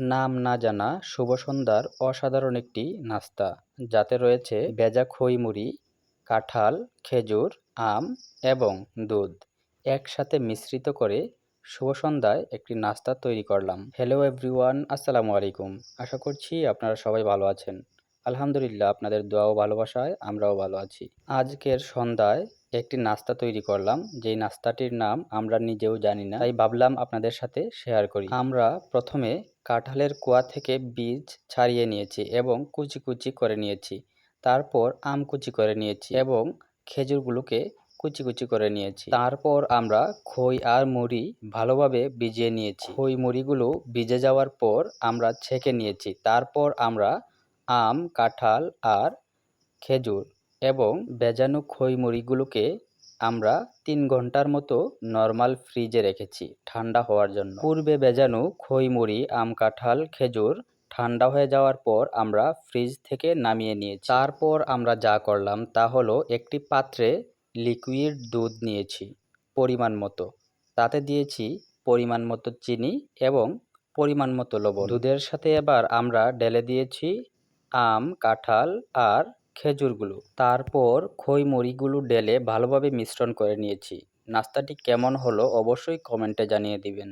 নাম না জানা শুভ সন্ধ্যার অসাধারণ একটি নাস্তা, যাতে রয়েছে ভেজা খই মুড়ি, কাঁঠাল, খেজুর, আম এবং দুধ। একসাথে মিশ্রিত করে শুভ সন্ধ্যায় একটি নাস্তা তৈরি করলাম। হ্যালো এভরিওয়ান আসসালামু আলাইকুম। আশা করছি আপনারা সবাই ভালো আছেন। আলহামদুলিল্লাহ, আপনাদের দোয়াও ভালোবাসায়, আমরাও ভালো আছি। আজকের সন্ধ্যায় একটি নাস্তা তৈরি করলাম। যেই নাস্তাটির নাম আমরা নিজেও জানি না, তাই ভাবলাম আপনাদের সাথে শেয়ার করি। আমরা প্রথমে কাঁঠালের কুয়া থেকে বীজ ছাড়িয়ে নিয়েছি এবং কুচি কুচি করে নিয়েছি। তারপর আম কুচি করে নিয়েছি এবং খেজুরগুলোকে কুচি কুচি করে নিয়েছি। তারপর আমরা খই আর মুড়ি ভালোভাবে ভিজিয়ে নিয়েছি। খই মুড়িগুলো ভিজে যাওয়ার পর আমরা ছেঁকে নিয়েছি। তারপর আমরা আম, কাঁঠাল আর খেজুর এবং বেজানো খই মুড়িগুলোকে আমরা তিন ঘণ্টার মতো নর্মাল ফ্রিজে রেখেছি ঠান্ডা হওয়ার জন্য। পূর্বে বেজানো খই মুড়ি আম কাঁঠাল, খেজুর ঠান্ডা হয়ে যাওয়ার পর আমরা ফ্রিজ থেকে নামিয়ে নিয়েছি। তারপর আমরা যা করলাম তা হলো একটি পাত্রে লিকুইড দুধ নিয়েছি পরিমাণ মতো। তাতে দিয়েছি পরিমাণ মতো চিনি এবং পরিমাণ মতো লবণ। দুধের সাথে এবার আমরা ঢেলে দিয়েছি আম, কাঁঠাল আর খেজুরগুলো। তারপর খই মুড়িগুলো ডেলে ভালোভাবে মিশ্রণ করে নিয়েছি। নাস্তাটি কেমন হলো অবশ্যই কমেন্টে জানিয়ে দিবেন।